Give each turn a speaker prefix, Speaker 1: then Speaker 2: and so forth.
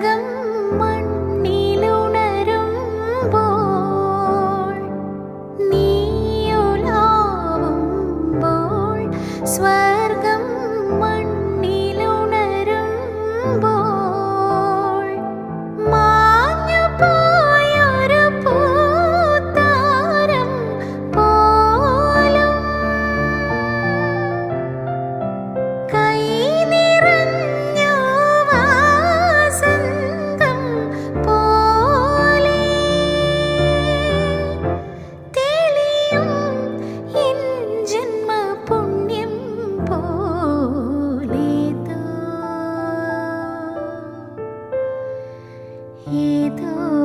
Speaker 1: സ്വർഗം മണ്ണിലുണരുമ്പോൾ സ്വർഗം thôi